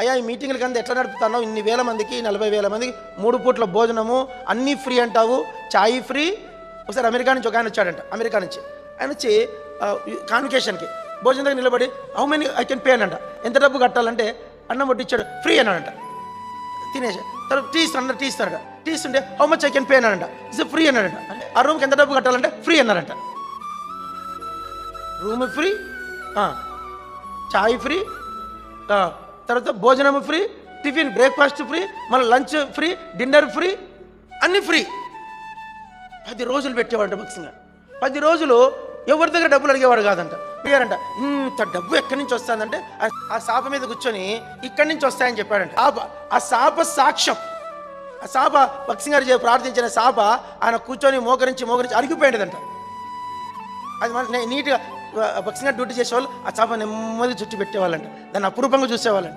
అయ్యా ఈ మీటింగ్లకి అంతా ఎట్లా నడుపుతానో ఇన్ని వేల మందికి నలభై వేల మందికి మూడు పూట్ల భోజనము అన్నీ ఫ్రీ అంటావు. చాయ్ ఫ్రీ. ఒకసారి అమెరికా నుంచి ఒక ఆయన వచ్చాడంట అమెరికా నుంచి. ఆయన వచ్చి కాన్వికేషన్కి భోజనం దగ్గర నిలబడి how many I can pay అనంట ఎంత డబ్బు కట్టాలంటే అన్నం వడ్డిచ్చాడు ఫ్రీ అన్నాడంట. తినేసి తర్వాత టీ ఇస్తాడు టీ ఇస్తాడట. టీ ఇస్తుంటే how much I can pay అన్నాడంట. ఇస్ ఫ్రీ అన్నాడంట. ఆ రూమ్కి ఎంత డబ్బు కట్టాలంటే ఫ్రీ అన్నారంట రూమ్ ఫ్రీ చాయ్ ఫ్రీ? తర్వాత భోజనం ఫ్రీ టిఫిన్ బ్రేక్ఫాస్ట్ ఫ్రీ మన లంచ్ ఫ్రీ డిన్నర్ ఫ్రీ అన్నీ ఫ్రీ. పది రోజులు పెట్టేవాడంట భక్సింగా. పది రోజులు ఎవరి దగ్గర డబ్బులు అడిగేవాడు కాదంట. అడిగారంట ఇంత డబ్బు ఎక్కడి నుంచి వస్తుందంటే ఆ- సాప మీద కూర్చొని ఇక్కడి నుంచి వస్తాయని చెప్పాడంట. ఆ ప- ఆ సాప సాక్ష్యం. ఆ సాప భక్సింగారు చే- ప్రార్థించిన సాప ఆయన కూర్చొని మోకరించి మోకరించి అరిగిపోయిందంట అది మన నీట్గా భక్సింగా డ్యూటీ చేసేవాళ్ళు ఆ చాప నెమ్మది చుట్టి పెట్టేవాళ్ళంట. దాన్ని అపురూపంగా చూసేవాళ్ళంట.